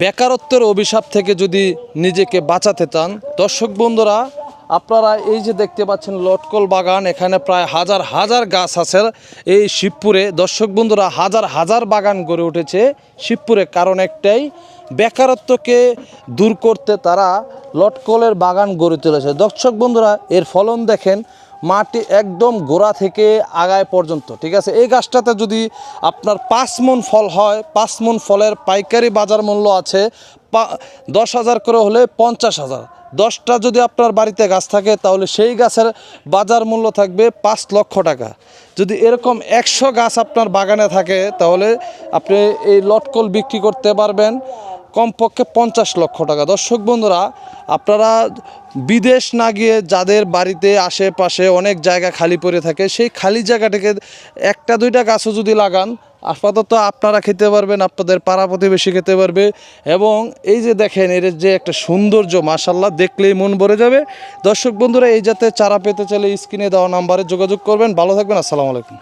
বেকারত্বের অভিশাপ থেকে যদি নিজেকে বাঁচাতে চান, দর্শক বন্ধুরা, আপনারা এই যে দেখতে পাচ্ছেন লটকল বাগান, এখানে প্রায় হাজার হাজার গাছ আছে এই শিবপুরে। দর্শক বন্ধুরা, হাজার হাজার বাগান গড়ে উঠেছে শিবপুরে। কারণ একটাই, বেকারত্বকে দূর করতে তারা লটকলের বাগান গড়ে তুলেছে। দর্শক বন্ধুরা, এর ফলন দেখেন মাটি একদম গোড়া থেকে আগায় পর্যন্ত, ঠিক আছে? এই গাছটাতে যদি আপনার পাঁচ মন ফল হয়, পাঁচ মন ফলের পাইকারি বাজার মূল্য আছে পা- দশ হাজার করে হলে পঞ্চাশ হাজার। দশটা যদি আপনার বাড়িতে গাছ থাকে, তাহলে সেই গাছের বাজার মূল্য থাকবে পাঁচ লক্ষ টাকা। যদি এরকম একশো গাছ আপনার বাগানে থাকে, তাহলে আপনি এই লটকল বিক্রি করতে পারবেন। কমপক্ষে পঞ্চাশ লক্ষ টাকা। দর্শক বন্ধুরা, আপনারা বিদেশ না গিয়ে যাদের বাড়িতে আশেপাশে অনেক জায়গা খালি পড়ে থাকে, সেই খালি জায়গাটাকে একটা দুইটা গাছও যদি লাগান, আপাতত আপনারা খেতে পারবেন, আপনাদের পাড়া প্রতিবেশী খেতে পারবে। এবং এই যে দেখেন, এর যে একটা সৌন্দর্য মাসাল্লাহ দেখলেই মন ভরে যাবে। দর্শক বন্ধুরা, এই যাতে চারা পেতে চাইলে স্ক্রিনে দেওয়া নাম্বারে যোগাযোগ করবেন। ভালো থাকবেন, আসসালামু আলাইকুম।